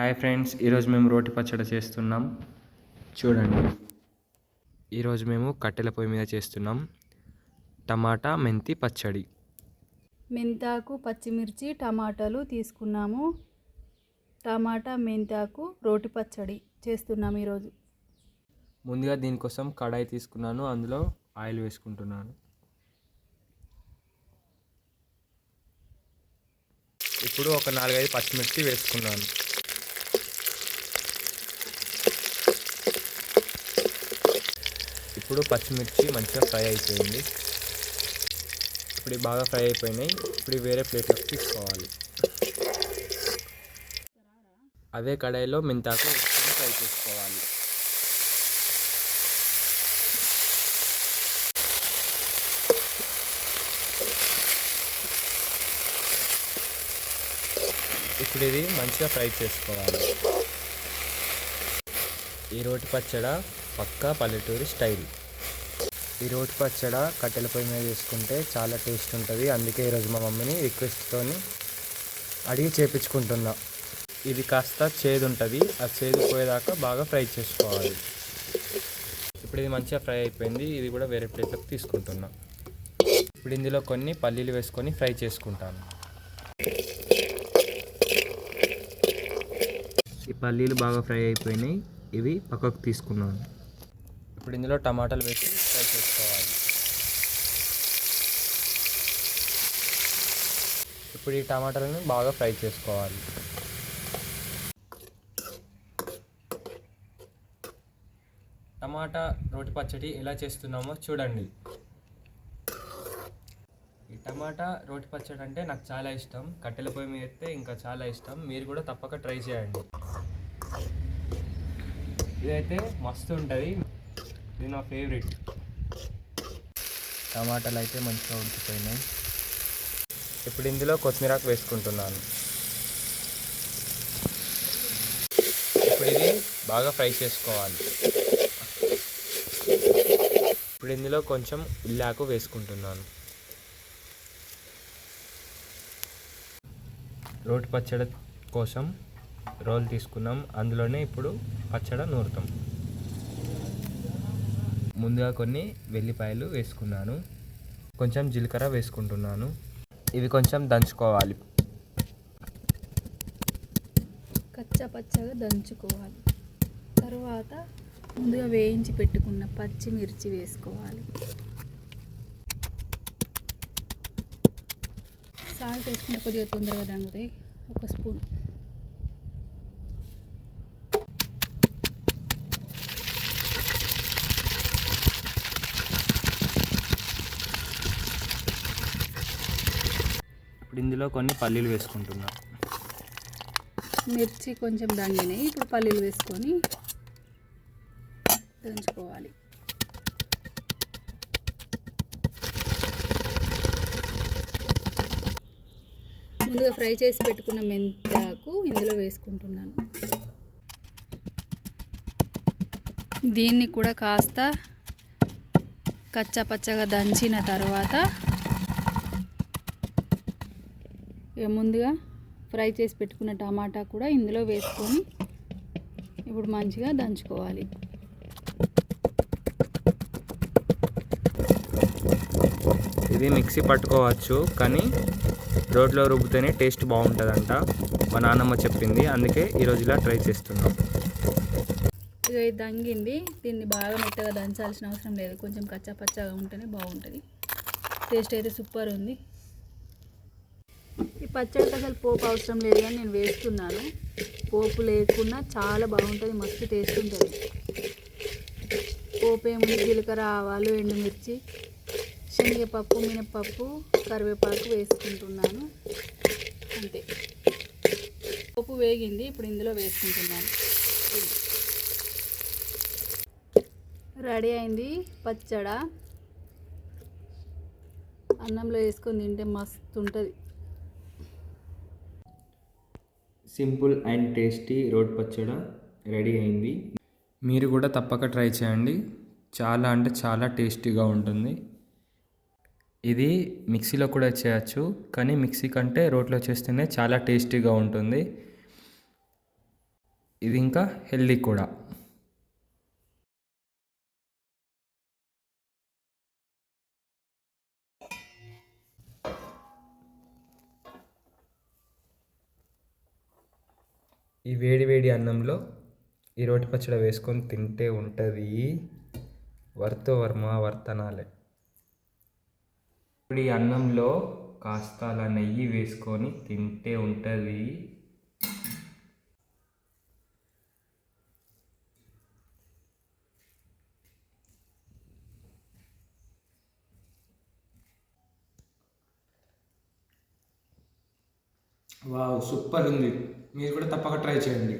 Hi friends ఈరోజు మేము రోటి పచ్చడి చేస్తున్నాం. చూడండి. ఈరోజు మేము కట్టెల పొయ్యి మీద చేస్తున్నాం. టమాటా మెంతి పచ్చడి. మెంతాకు పచ్చిమిర్చి టమాటాలు తీసుకున్నాము. టమాటా మెంతాకు రోటి పచ్చడి చేస్తున్నాము ఈరోజు. ముందుగా దీనికోసం కడాయి తీసుకున్నాను. అందులో ఆయిల్ వేసుకుంటున్నాను. ఇప్పుడు ఒక నాలుగైదు పచ్చిమిర్చి వేసుకున్నాను. ఇప్పుడు పచ్చిమిర్చి మంచిగా ఫ్రై అయిపోయింది. ఇప్పుడు బాగా ఫ్రై అయిపోయినాయి. ఇప్పుడు వేరే ప్లేట్లోకి తీసుకోవాలి. అదే కడాయిలో మెంతాకు వేసుకొని ఫ్రై చేసుకోవాలి. ఇప్పుడు ఇది మంచిగా ఫ్రై చేసుకోవాలి. ఈ రోటి పచ్చడ పక్కా పల్లెటూరి స్టైల్. ఈ రోటి పచ్చడ కట్టెల పొయ్యి మీద చేసుకుంటే చాలా టేస్ట్ ఉంటుంది. అందుకే ఈరోజు మా మమ్మీని రిక్వెస్ట్తో అడిగి చేపించుకుంటున్నా. ఇది కాస్త చేదు ఉంటుంది. ఆ చేదు పోయేదాకా బాగా ఫ్రై చేసుకోవాలి. ఇప్పుడు ఇది మంచిగా ఫ్రై అయిపోయింది. ఇది కూడా వేరే ప్లేట్లోకి తీసుకుంటున్నా. ఇప్పుడు ఇందులో కొన్ని పల్లీలు వేసుకొని ఫ్రై చేసుకుంటాను. ఈ పల్లీలు బాగా ఫ్రై అయిపోయినాయి. ఇవి పక్కకు తీసుకున్నాను. ఇప్పుడు ఇందులో టమాటాలు వేసి ఫ్రై చేసుకోవాలి. ఇప్పుడు ఈ టమాటాలను బాగా ఫ్రై చేసుకోవాలి. టమాటా రోటి పచ్చడి ఎలా చేస్తున్నామో చూడండి. ఈ టమాటా రోటి పచ్చడి అంటే నాకు చాలా ఇష్టం. కట్టెల పొయ్యి మీద ఎత్తే ఇంకా చాలా ఇష్టం. మీరు కూడా తప్పక ట్రై చేయండి. ఇదైతే మస్తు ఉంటుంది. ఇది నా ఫేవరెట్ టమాటాలు అయితే మంచిగా ఉడికిపోయినాయి. ఇప్పుడు ఇందులో కొత్తిమీరాకు వేసుకుంటున్నాను. ఇప్పుడు ఇది బాగా ఫ్రై చేసుకోవాలి. ఇప్పుడు ఇందులో కొంచెం ఉల్లాకు వేసుకుంటున్నాను. రోటి పచ్చడి కోసం రోల్ తీసుకున్నాం. అందులోనే ఇప్పుడు పచ్చడి నూరుతాం. ముందుగా కొన్ని వెల్లిపాయలు వేసుకున్నాను. కొంచెం జీలకర్ర వేసుకుంటున్నాను. ఇవి కొంచెం దంచుకోవాలి. కచ్చా పచ్చగా దంచుకోవాలి. తర్వాత ముందుగా వేయించి పెట్టుకున్న పచ్చిమిర్చి వేసుకోవాలి. సాల్ట్ వేసుకుంటే కొద్దిగా తొందరగా దంగుతాయి ఒక స్పూన్ ఇప్పుడు ఇందులో కొన్ని పల్లీలు వేసుకుంటున్నాం. మిర్చి కొంచెం దండినాయి ఇప్పుడు పల్లీలు వేసుకొని దంచుకోవాలి. ముందుగా ఫ్రై చేసి పెట్టుకున్న మెంతాకు ఇందులో వేసుకుంటున్నాను. దీన్ని కూడా కాస్త కచ్చపచ్చగా దంచిన తర్వాత ముందుగా ఫ్రై చేసి పెట్టుకున్న టమాటా కూడా ఇందులో వేసుకొని ఇప్పుడు మంచిగా దంచుకోవాలి. ఇది మిక్సీ పట్టుకోవచ్చు కానీ రోడ్లో రుబ్బితేనే టేస్ట్ బాగుంటుందంట. మా నాన్నమ్మ చెప్పింది అందుకే ఈరోజు ఇలా ట్రై చేస్తున్నాం. ఇక ఇది దంగింది దీన్ని బాగా మెత్తగా దంచాల్సిన అవసరం లేదు. కొంచెం కచ్చా పచ్చగా ఉంటేనే బాగుంటుంది. టేస్ట్ అయితే సూపర్ ఉంది. పచ్చడికి అసలు పోపు అవసరం లేదు కానీ నేను వేస్తున్నాను. పోపు లేకున్నా చాలా బాగుంటుంది మస్తు టేస్ట్ ఉంటుంది. పోపు ఏముంది? జీలకర్ర ఆవాలు ఎండుమిర్చి శనగపప్పు మినపప్పు కరివేపాకు వేసుకుంటున్నాను. అంతే. పోపు వేగింది ఇప్పుడు ఇందులో వేసుకుంటున్నాను. రెడీ అయింది పచ్చడ. అన్నంలో వేసుకొని తింటే మస్తు ఉంటుంది. సింపుల్ అండ్ టేస్టీ రోడ్ పచ్చడి రెడీ అయింది. మీరు కూడా తప్పక ట్రై చేయండి. చాలా అంటే చాలా టేస్టీగా ఉంటుంది. ఇది మిక్సీలో కూడా చేయొచ్చు కానీ మిక్సీ కంటే రోట్లో చేస్తేనే చాలా టేస్టీగా ఉంటుంది. ఇది ఇంకా హెల్దీ కూడా. ఈ వేడి వేడి అన్నంలో ఈ రోటి పచ్చడి వేసుకొని తింటే ఉంటుంది. వర్తో వర్మ వర్తనాలే. ఇప్పుడు ఈ అన్నంలో కాస్త అలా నెయ్యి వేసుకొని తింటే ఉంటుంది. వావ్ సూపర్ ఉంది. మీరు కూడా తప్పక ట్రై చేయండి.